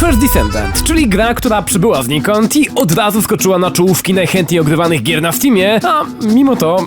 First Descendant, czyli gra, która przybyła znikąd i od razu skoczyła na czołówki najchętniej ogrywanych gier na Steamie, a mimo to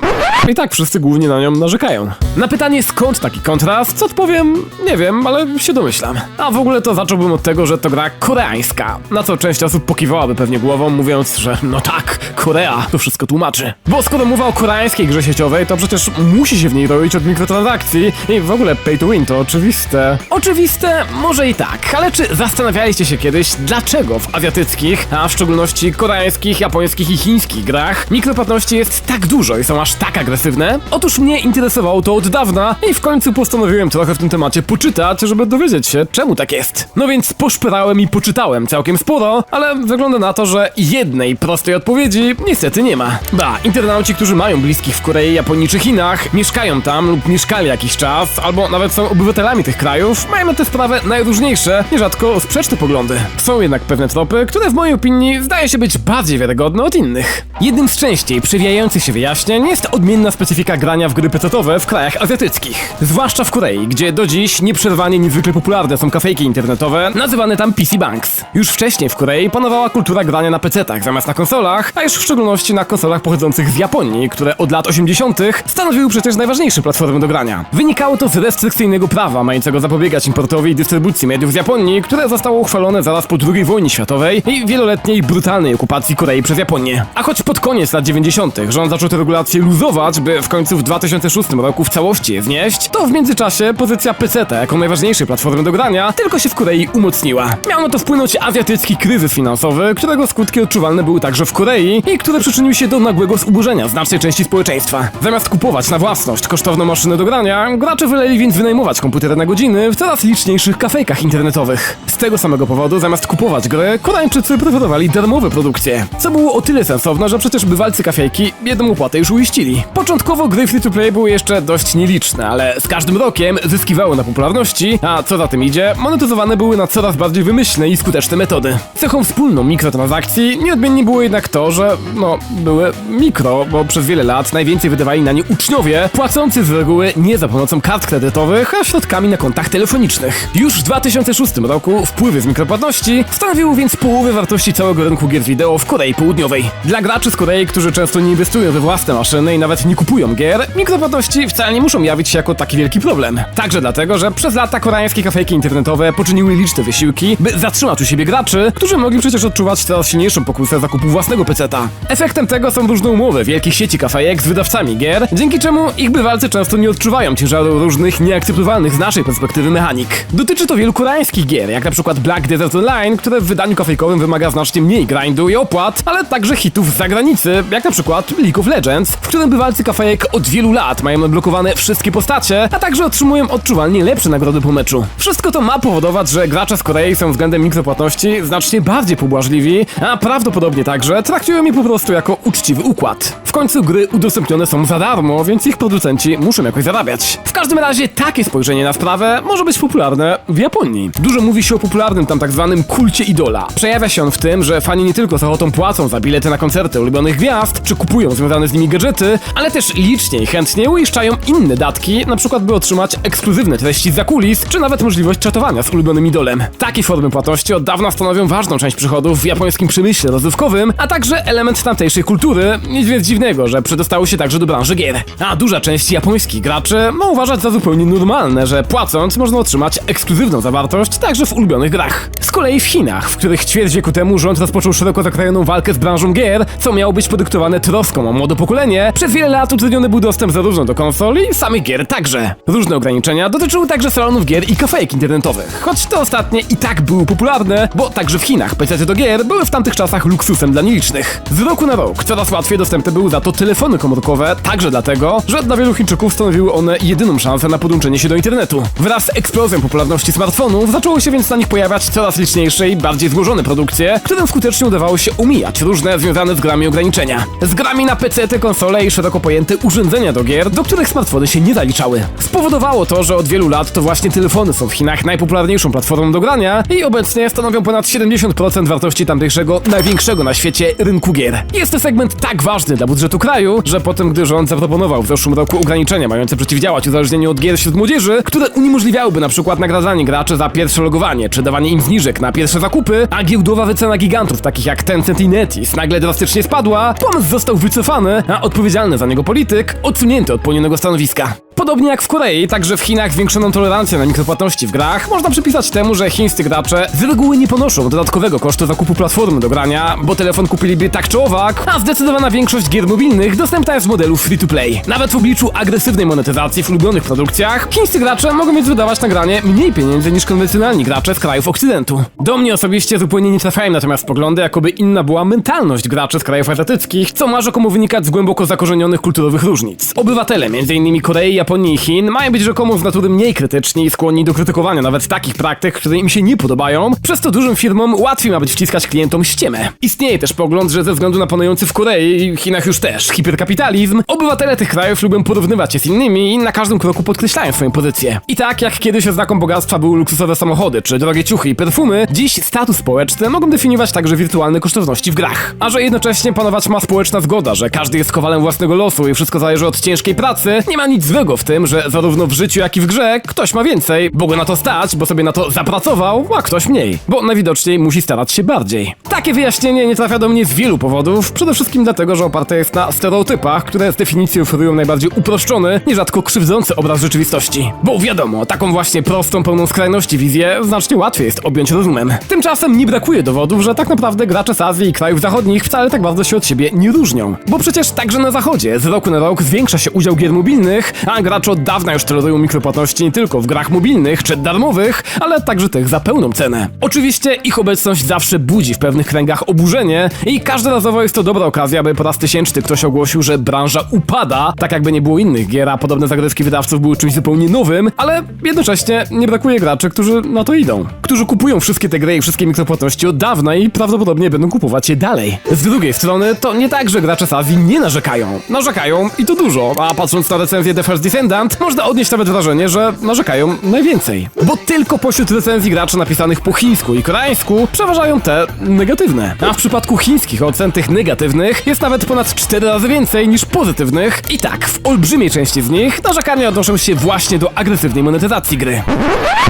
i tak wszyscy głównie na nią narzekają. Na pytanie skąd taki kontrast, odpowiem, nie wiem, ale się domyślam. A w ogóle to zacząłbym od tego, że to gra koreańska, na co część osób pokiwałaby pewnie głową, mówiąc, że no tak, Korea to wszystko tłumaczy. Bo skoro mowa o koreańskiej grze sieciowej, to przecież musi się w niej roić od mikrotransakcji i w ogóle pay to win to oczywiste. Oczywiste, może i tak, ale czy zastanawialiście się kiedyś, dlaczego w azjatyckich, a w szczególności koreańskich, japońskich i chińskich grach mikropłatności jest tak dużo i są aż tak agresywne? Otóż mnie interesowało to od dawna i w końcu postanowiłem trochę w tym temacie poczytać, żeby dowiedzieć się, czemu tak jest. No więc poszperałem i poczytałem całkiem sporo, ale wygląda na to, że jednej prostej odpowiedzi niestety nie ma. Ba, internauci, którzy mają bliskich w Korei, Japonii czy Chinach, mieszkają tam lub mieszkali jakiś czas, albo nawet są obywatelami tych krajów, mają na tę sprawę najróżniejsze, nierzadko sprzeczne poglądy. Są jednak pewne tropy, które w mojej opinii zdaje się być bardziej wiarygodne od innych. Jednym z częściej przewijających się wyjaśnień jest odmienna specyfika grania w gry pecetowe w krajach azjatyckich. Zwłaszcza w Korei, gdzie do dziś nieprzerwanie niezwykle popularne są kafejki internetowe, nazywane tam PC Banks. Już wcześniej w Korei panowała kultura grania na pecetach zamiast na konsolach, a już w szczególności na konsolach pochodzących z Japonii, które od lat 80. stanowiły przecież najważniejsze platformy do grania. Wynikało to z restrykcyjnego prawa mającego zapobiegać importowi i dystrybucji mediów z Japonii, które zostało uchwalone zaraz po II wojnie światowej i wieloletniej brutalnej okupacji Korei przez Japonię. A choć pod koniec lat 90. rząd zaczął te regulacje luzować, by w końcu w 2006 roku w całości je znieść, to w międzyczasie pozycja PC jako najważniejszej platformy do grania tylko się w Korei umocniła. Miał na to wpłynąć azjatycki kryzys finansowy, którego skutki odczuwalne były także w Korei i który przyczynił się do nagłego zubożenia znacznej części społeczeństwa. Zamiast kupować na własność kosztowną maszynę do grania, gracze wyleli więc wynajmować komputery na godziny w coraz liczniejszych kafejkach internetowych. Z tego samego powodu, zamiast kupować gry, Koreańczycy preferowali darmowe produkcje, co było o tyle sensowne, że przecież bywalcy kafejki jedną opłatę już uiścili. Początkowo gry free-to-play były jeszcze dość nieliczne, ale z każdym rokiem zyskiwały na popularności, a co za tym idzie, monetyzowane były na coraz bardziej wymyślne i skuteczne metody. Cechą wspólną mikrotransakcji nieodmiennie było jednak to, że, no, były mikro, bo przez wiele lat najwięcej wydawali na nie uczniowie, płacący z reguły nie za pomocą kart kredytowych, a środkami na kontach telefonicznych. Już w 2006 roku wpływy z mikropłatności stanowiły więc połowę wartości całego rynku gier wideo w Korei Południowej. Dla graczy z Korei, którzy często nie inwestują we własne maszyny i nawet nie kupują gier, mikropłatności wcale nie muszą jawić się jako taki wielki problem. Także dlatego, że przez lata koreańskie kafejki internetowe poczyniły liczne wysiłki, by zatrzymać u siebie graczy, którzy mogli przecież odczuwać coraz silniejszą pokusę zakupu własnego peceta. Efektem tego są różne umowy wielkich sieci kafejek z wydawcami gier, dzięki czemu ich bywalcy często nie odczuwają ciężaru różnych nieakceptowalnych z naszej perspektywy mechanik. Dotyczy to wielu koreańskich gier, jak na przykład Black Desert Online, które w wydaniu kafejkowym wymaga znacznie mniej grindu i opłat, ale także hitów z zagranicy, jak na przykład League of Legends, w którym bywalcy kafejek od wielu lat mają odblokowane wszystkie postacie, a także otrzymują odczuwalnie lepsze nagrody po meczu. Wszystko to ma powodować, że gracze z Korei są względem mikropłatności znacznie bardziej pobłażliwi, a prawdopodobnie także traktują je po prostu jako uczciwy układ. W końcu gry udostępnione są za darmo, więc ich producenci muszą jakoś zarabiać. W każdym razie takie spojrzenie na sprawę może być popularne w Japonii. Dużo mówi się o popularnym tam tak zwanym kulcie idola. Przejawia się on w tym, że fani nie tylko z ochotą płacą za bilety na koncerty ulubionych gwiazd, czy kupują związane z nimi gadżety, ale też licznie i chętnie uiszczają inne datki, na przykład by otrzymać ekskluzywne treści z zakulis, czy nawet możliwość czatowania z ulubionym idolem. Takie formy płatności od dawna stanowią ważną część przychodów w japońskim przemyśle rozrywkowym, a także element tamtejszej kultury, nic więc dziwnego, że przedostały się także do branży gier. A duża część japońskich graczy ma uważać za zupełnie normalne, że płacąc można otrzymać ekskluzywną zawartość także w ulubionych grach. Kolei w Chinach, w których ćwierć wieku temu rząd rozpoczął szeroko zakrojoną walkę z branżą gier, co miało być podyktowane troską o młode pokolenie, przez wiele lat utrudniony był dostęp zarówno do konsol i samych gier także. Różne ograniczenia dotyczyły także salonów gier i kafejek internetowych, choć te ostatnie i tak były popularne, bo także w Chinach PC do gier były w tamtych czasach luksusem dla nielicznych. Z roku na rok coraz łatwiej dostępne były za to telefony komórkowe, także dlatego, że dla wielu Chińczyków stanowiły one jedyną szansę na podłączenie się do internetu. Wraz z eksplozją popularności smartfonów zaczęło się więc na nich pojawiać coraz liczniejsze i bardziej złożone produkcje, którym skutecznie udawało się umijać różne związane z grami ograniczenia. Z grami na PC, konsole i szeroko pojęte urządzenia do gier, do których smartfony się nie zaliczały. Spowodowało to, że od wielu lat to właśnie telefony są w Chinach najpopularniejszą platformą do grania i obecnie stanowią ponad 70% wartości tamtejszego największego na świecie rynku gier. Jest to segment tak ważny dla budżetu kraju, że po tym, gdy rząd zaproponował w zeszłym roku ograniczenia mające przeciwdziałać uzależnieniu od gier wśród młodzieży, które uniemożliwiałyby na przykład nagradzanie graczy za pierwsze logowanie, czy dawanie im zniżek na pierwsze zakupy, a giełdowa wycena gigantów takich jak Tencent i Netis nagle drastycznie spadła, pomysł został wycofany, a odpowiedzialny za niego polityk odsunięty od pełnionego stanowiska. Podobnie jak w Korei, także w Chinach zwiększoną tolerancję na mikropłatności w grach można przypisać temu, że chińscy gracze z reguły nie ponoszą dodatkowego kosztu zakupu platformy do grania, bo telefon kupiliby tak czy owak, a zdecydowana większość gier mobilnych dostępna jest w modelu free-to-play. Nawet w obliczu agresywnej monetyzacji w ulubionych produkcjach, chińscy gracze mogą więc wydawać na granie mniej pieniędzy niż konwencjonalni gracze z krajów Okcydentu. Do mnie osobiście zupełnie nie trafiają natomiast poglądy, jakoby inna była mentalność graczy z krajów azjatyckich, co ma rzekomo wynikać z głęboko zakorzenionych kulturowych różnic. Obywatele m.in. Korei, Japonii i Chin mają być rzekomo z natury mniej krytyczni i skłonni do krytykowania nawet takich praktyk, które im się nie podobają, przez to dużym firmom łatwiej ma być wciskać klientom ściemę. Istnieje też pogląd, że ze względu na panujący w Korei i Chinach już też hiperkapitalizm, obywatele tych krajów lubią porównywać się z innymi i na każdym kroku podkreślają swoją pozycję. I tak jak kiedyś oznaką bogactwa były luksusowe samochody czy drogie ciuchy i perfumy, dziś status społeczny mogą definiować także wirtualne kosztowności w grach. A że jednocześnie panować ma społeczna zgoda, że każdy jest kowalem własnego losu i wszystko zależy od ciężkiej pracy, nie ma nic złego w tym, że zarówno w życiu, jak i w grze ktoś ma więcej, bo go na to stać, bo sobie na to zapracował, a ktoś mniej, bo najwidoczniej musi starać się bardziej. Takie wyjaśnienie nie trafia do mnie z wielu powodów, przede wszystkim dlatego, że oparte jest na stereotypach, które z definicji oferują najbardziej uproszczony, nierzadko krzywdzący obraz rzeczywistości. Bo wiadomo, taką właśnie prostą, pełną skrajności wizję znacznie łatwiej jest objąć rozumem. Tymczasem nie brakuje dowodów, że tak naprawdę gracze z Azji i krajów zachodnich wcale tak bardzo się od siebie nie różnią. Bo przecież także na zachodzie z roku na rok zwiększa się udział gier mobilnych, a gracze od dawna już tolerują mikropłatności nie tylko w grach mobilnych czy darmowych, ale także tych za pełną cenę. Oczywiście ich obecność zawsze budzi w pewnych kręgach oburzenie i każdorazowo jest to dobra okazja, by po raz tysięczny ktoś ogłosił, że branża upada, tak jakby nie było innych gier, a podobne zagrywki wydawców były czymś zupełnie nowym, ale jednocześnie nie brakuje graczy, którzy na to idą. Którzy kupują wszystkie te gry i wszystkie mikropłatności od dawna i prawdopodobnie będą kupować je dalej. Z drugiej strony, to nie tak, że gracze z Azji nie narzekają. Narzekają i to dużo, a patrząc na recenzję The First Descendant, można odnieść nawet wrażenie, że narzekają najwięcej. Bo tylko pośród recenzji graczy napisanych po chińsku i koreańsku przeważają te negatywne. A w przypadku chińskich ocen tych negatywnych jest nawet ponad 4 razy więcej niż pozytywnych. I tak, w olbrzymiej części z nich narzekania odnoszą się właśnie do agresywnej monetyzacji gry.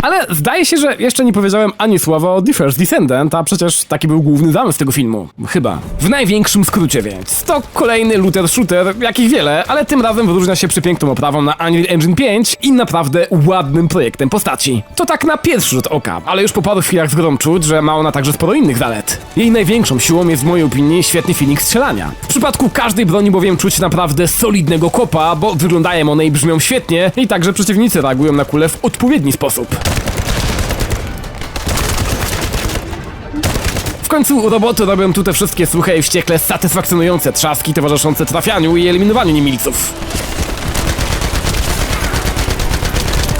Ale zdaje się, że jeszcze nie powiedziałem ani słowa o The First Descendant, a przecież taki był główny zamysł tego filmu. Chyba. W największym skrócie więc. To kolejny looter shooter, jakich wiele, ale tym razem wyróżnia się przepiękną oprawą na Unreal Engine 5 i naprawdę ładnym projektem postaci. To tak na pierwszy rzut oka, ale już po paru chwilach z grą czuć, że ma ona także sporo innych zalet. Jej największą siłą jest w mojej opinii świetny feeling strzelania. W przypadku każdej broni bowiem czuć naprawdę solidnego kopa, bo wyglądają one i brzmią świetnie i także przeciwnicy reagują na kule w odpowiedni sposób. W końcu roboty robią tu te wszystkie suche i wściekle satysfakcjonujące trzaski towarzyszące trafianiu i eliminowaniu niemilców.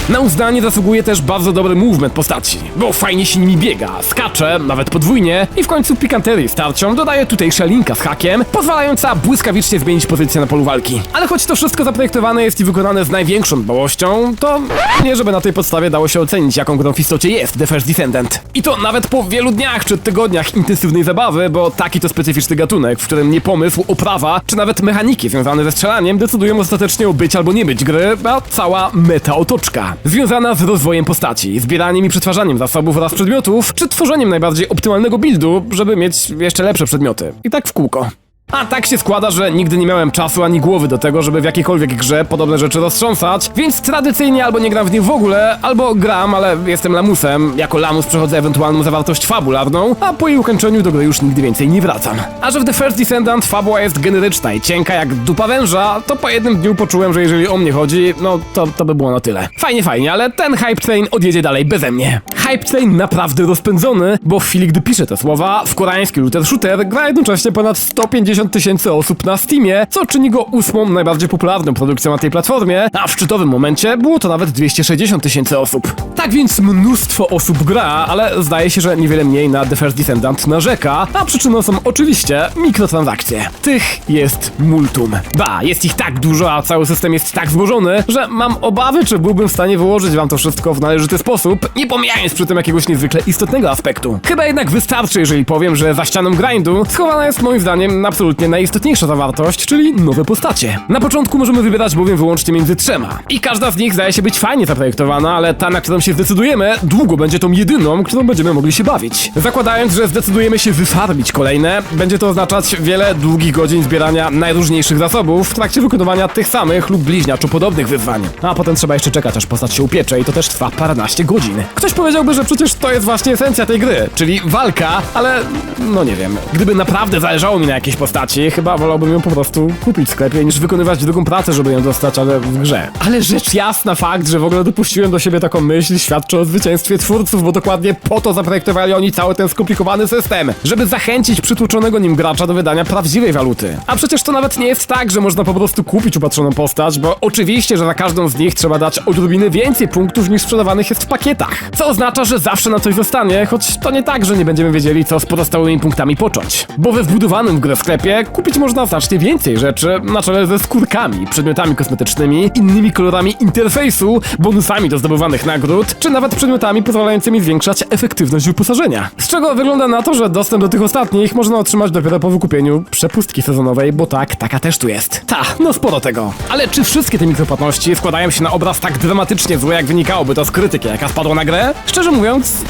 Na uznanie zasługuje też bardzo dobry movement postaci, bo fajnie się nimi biega, skacze, nawet podwójnie i w końcu pikanterii starciom dodaje tutejsza linka z hakiem, pozwalająca błyskawicznie zmienić pozycję na polu walki. Ale choć to wszystko zaprojektowane jest i wykonane z największą dbałością, to nie żeby na tej podstawie dało się ocenić jaką grą w istocie jest The First Descendant. I to nawet po wielu dniach czy tygodniach intensywnej zabawy, bo taki to specyficzny gatunek, w którym nie pomysł, oprawa, czy nawet mechaniki związane ze strzelaniem decydują ostatecznie o być albo nie być gry, a cała meta otoczka. Związana z rozwojem postaci, zbieraniem i przetwarzaniem zasobów oraz przedmiotów, czy tworzeniem najbardziej optymalnego buildu, żeby mieć jeszcze lepsze przedmioty. I tak w kółko. A tak się składa, że nigdy nie miałem czasu ani głowy do tego, żeby w jakiejkolwiek grze podobne rzeczy roztrząsać, więc tradycyjnie albo nie gram w nich w ogóle, albo gram, ale jestem lamusem. Jako lamus przechodzę ewentualną zawartość fabularną, a po jej ukończeniu do gry już nigdy więcej nie wracam. A że w The First Descendant fabuła jest generyczna i cienka jak dupa węża, to po jednym dniu poczułem, że jeżeli o mnie chodzi, no to, to by było na tyle. Fajnie, fajnie, ale ten hype train odjedzie dalej beze mnie. Hype train naprawdę rozpędzony, bo w chwili gdy piszę te słowa, w koreański looter shooter gra jednocześnie ponad 150 tysięcy osób na Steamie, co czyni go ósmą najbardziej popularną produkcją na tej platformie, a w szczytowym momencie było to nawet 260 tysięcy osób. Tak więc mnóstwo osób gra, ale zdaje się, że niewiele mniej na The First Descendant narzeka, a przyczyną są oczywiście mikrotransakcje. Tych jest multum. Ba, jest ich tak dużo, a cały system jest tak złożony, że mam obawy, czy byłbym w stanie wyłożyć wam to wszystko w należyty sposób, nie pomijając przy tym jakiegoś niezwykle istotnego aspektu. Chyba jednak wystarczy, jeżeli powiem, że za ścianą grindu schowana jest moim zdaniem absolutnie absolutnie najistotniejsza zawartość, czyli nowe postacie. Na początku możemy wybierać bowiem wyłącznie między trzema. I każda z nich zdaje się być fajnie zaprojektowana, ale ta, na którą się zdecydujemy, długo będzie tą jedyną, którą będziemy mogli się bawić. Zakładając, że zdecydujemy się wyfarbić kolejne, będzie to oznaczać wiele długich godzin zbierania najróżniejszych zasobów w trakcie wykonywania tych samych lub bliźniaczo podobnych wyzwań. A potem trzeba jeszcze czekać, aż postać się upiecze i to też trwa paręnaście godzin. Ktoś powiedziałby, że przecież to jest właśnie esencja tej gry, czyli walka, ale no nie wiem. Gdyby naprawdę zależało mi na jakiejś postaci, chyba wolałbym ją po prostu kupić w sklepie, niż wykonywać drugą pracę, żeby ją dostać, ale w grze. Ale rzecz jasna, fakt, że w ogóle dopuściłem do siebie taką myśl, świadczy o zwycięstwie twórców, bo dokładnie po to zaprojektowali oni cały ten skomplikowany system, żeby zachęcić przytłoczonego nim gracza do wydania prawdziwej waluty. A przecież to nawet nie jest tak, że można po prostu kupić upatrzoną postać, bo oczywiście, że za każdą z nich trzeba dać odrobinę więcej punktów niż sprzedawanych jest w pakietach. Co oznacza, że zawsze na coś zostanie, choć to nie tak, że nie będziemy wiedzieli, co z pozostałymi punktami począć. Bo we wbudowanym w grę sklepie kupić można znacznie więcej rzeczy, na czele ze skórkami, przedmiotami kosmetycznymi, innymi kolorami interfejsu, bonusami do zdobywanych nagród, czy nawet przedmiotami pozwalającymi zwiększać efektywność wyposażenia. Z czego wygląda na to, że dostęp do tych ostatnich można otrzymać dopiero po wykupieniu przepustki sezonowej, bo tak, taka też tu jest. Ta, no sporo tego. Ale czy wszystkie te mikropłatności składają się na obraz tak dramatycznie zły, jak wynikałoby to z krytyki, jaka spadła na grę? Szczerze mówiąc,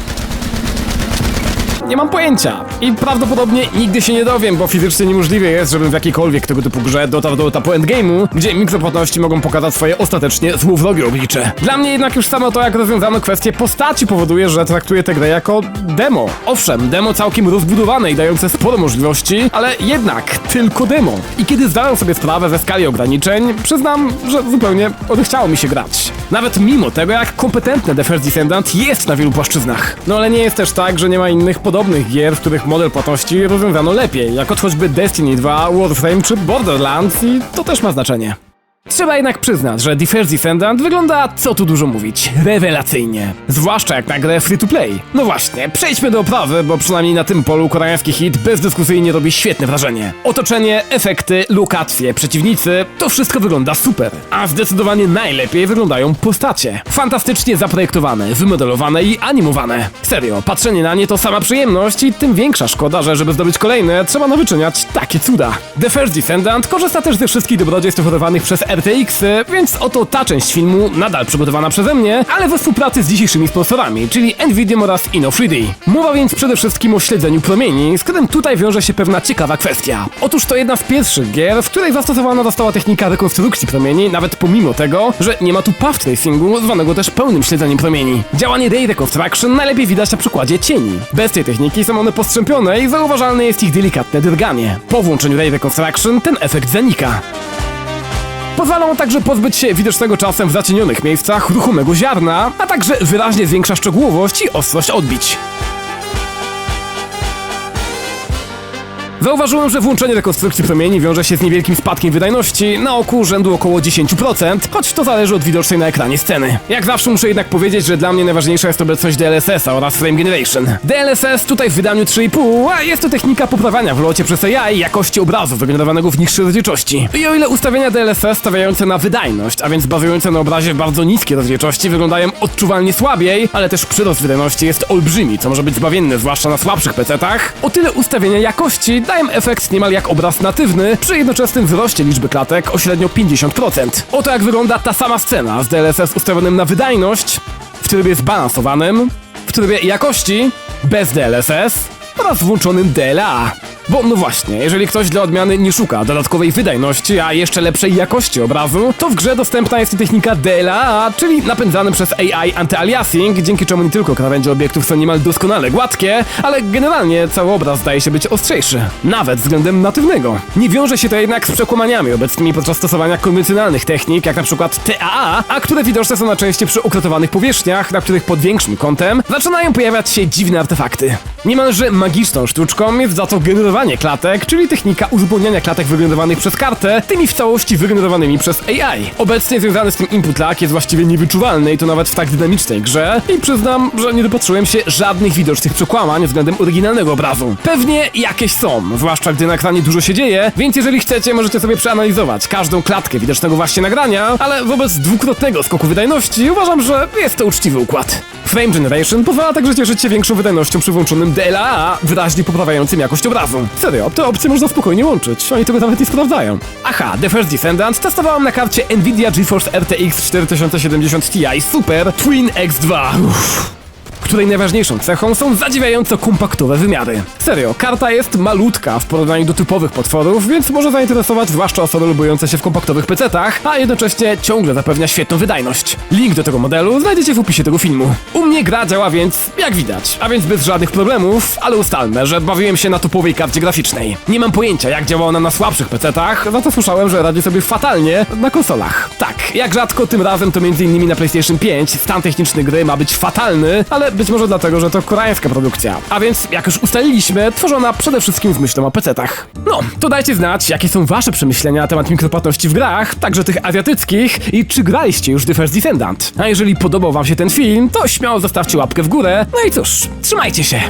nie mam pojęcia. I prawdopodobnie nigdy się nie dowiem, bo fizycznie niemożliwe jest, żebym w jakiejkolwiek tego typu grze dotarł do etapu endgame'u, gdzie mikropłatności mogą pokazać swoje ostatecznie złowrogie oblicze. Dla mnie jednak już samo to, jak rozwiązano kwestię postaci powoduje, że traktuję tę grę jako demo. Owszem, demo całkiem rozbudowane i dające sporo możliwości, ale jednak tylko demo. I kiedy zdałem sobie sprawę ze skali ograniczeń, przyznam, że zupełnie odechciało mi się grać. Nawet mimo tego, jak kompetentny The First Descendant jest na wielu płaszczyznach. No ale nie jest też tak, że nie ma innych podobnych gier, w których model płatności rozwiązano lepiej, jak choćby Destiny 2, Warframe czy Borderlands i to też ma znaczenie. Trzeba jednak przyznać, że The First Descendant wygląda, co tu dużo mówić, rewelacyjnie. Zwłaszcza jak na grę free to play. No właśnie, przejdźmy do oprawy, bo przynajmniej na tym polu koreański hit bezdyskusyjnie robi świetne wrażenie. Otoczenie, efekty, lokacje, przeciwnicy, to wszystko wygląda super. A zdecydowanie najlepiej wyglądają postacie. Fantastycznie zaprojektowane, wymodelowane i animowane. Serio, patrzenie na nie to sama przyjemność i tym większa szkoda, że żeby zdobyć kolejne, trzeba nawyczyniać takie cuda. The First Descendant korzysta też ze wszystkich dobrodziejstw oferowanych przez RTX, więc oto ta część filmu nadal przygotowana przeze mnie, ale we współpracy z dzisiejszymi sponsorami, czyli Nvidia oraz Inno3D. Mowa więc przede wszystkim o śledzeniu promieni, z którym tutaj wiąże się pewna ciekawa kwestia. Otóż to jedna z pierwszych gier, w której zastosowana została technika rekonstrukcji promieni, nawet pomimo tego, że nie ma tu path tracingu, zwanego też pełnym śledzeniem promieni. Działanie Ray Reconstruction najlepiej widać na przykładzie cieni. Bez tej techniki są one postrzępione i zauważalne jest ich delikatne drganie. Po włączeniu Ray Reconstruction ten efekt zanika. Pozwalą także pozbyć się widocznego czasem w zacienionych miejscach ruchomego ziarna, a także wyraźnie zwiększa szczegółowość i ostrość odbić. Zauważyłem, że włączenie rekonstrukcji promieni wiąże się z niewielkim spadkiem wydajności na oku rzędu około 10%, choć to zależy od widocznej na ekranie sceny. Jak zawsze muszę jednak powiedzieć, że dla mnie najważniejsza jest obecność DLSS-a oraz Frame Generation. DLSS tutaj w wydaniu 3,5, a jest to technika poprawiania w locie przez AI jakości obrazu wygenerowanego w niższej rozdzielczości. I o ile ustawienia DLSS stawiające na wydajność, a więc bazujące na obrazie w bardzo niskiej rozdzielczości wyglądają odczuwalnie słabiej, ale też przyrost wydajności jest olbrzymi, co może być zbawienne zwłaszcza na słabszych PC-tach, o tyle ustawienia jakości dają efekt niemal jak obraz natywny, przy jednoczesnym wzroście liczby klatek o średnio 50%. Oto jak wygląda ta sama scena z DLSS ustawionym na wydajność, w trybie zbalansowanym, w trybie jakości, bez DLSS oraz włączonym DLA. Bo no właśnie, jeżeli ktoś dla odmiany nie szuka dodatkowej wydajności, a jeszcze lepszej jakości obrazu, to w grze dostępna jest technika DLA, czyli napędzany przez AI anti-aliasing, dzięki czemu nie tylko krawędzie obiektów są niemal doskonale gładkie, ale generalnie cały obraz zdaje się być ostrzejszy, nawet względem natywnego. Nie wiąże się to jednak z przekłamaniami obecnymi podczas stosowania konwencjonalnych technik, jak na przykład TAA, a które widoczne są najczęściej przy ukratowanych powierzchniach, na których pod większym kątem zaczynają pojawiać się dziwne artefakty. Niemalże magiczną sztuczką jest za to generowanie klatek, czyli technika uzupełniania klatek wygenerowanych przez kartę tymi w całości wygenerowanymi przez AI. Obecnie związany z tym input lag jest właściwie niewyczuwalny i to nawet w tak dynamicznej grze i przyznam, że nie dopatrzyłem się żadnych widocznych przekłamań względem oryginalnego obrazu. Pewnie jakieś są, zwłaszcza gdy na ekranie dużo się dzieje, więc jeżeli chcecie możecie sobie przeanalizować każdą klatkę widocznego właśnie nagrania, ale wobec dwukrotnego skoku wydajności uważam, że jest to uczciwy układ. Frame Generation pozwala także cieszyć się większą wydajnością przy włączonym DLA, wyraźnie poprawiającym jakość obrazu. Serio, te opcje można spokojnie łączyć, oni tego nawet nie sprawdzają. Aha, The First Descendant testowałem na karcie Nvidia GeForce RTX 4070 Ti Super Twin X2. Uff której najważniejszą cechą są zadziwiająco kompaktowe wymiary. Serio, karta jest malutka w porównaniu do typowych potworów, więc może zainteresować zwłaszcza osoby lubujące się w kompaktowych PC-tach, a jednocześnie ciągle zapewnia świetną wydajność. Link do tego modelu znajdziecie w opisie tego filmu. U mnie gra działa więc jak widać, a więc bez żadnych problemów, ale ustalmy, że bawiłem się na topowej karcie graficznej. Nie mam pojęcia jak działa ona na słabszych PC-tach, za to słyszałem, że radzi sobie fatalnie na konsolach. Tak, jak rzadko tym razem to m.in. na PlayStation 5 stan techniczny gry ma być fatalny, ale być może dlatego, że to koreańska produkcja. A więc, jak już ustaliliśmy, tworzona przede wszystkim z myślą o PC-tach. No, to dajcie znać, jakie są wasze przemyślenia na temat mikropłatności w grach, także tych azjatyckich i czy graliście już The First Descendant. A jeżeli podobał wam się ten film, to śmiało zostawcie łapkę w górę. No i cóż, trzymajcie się!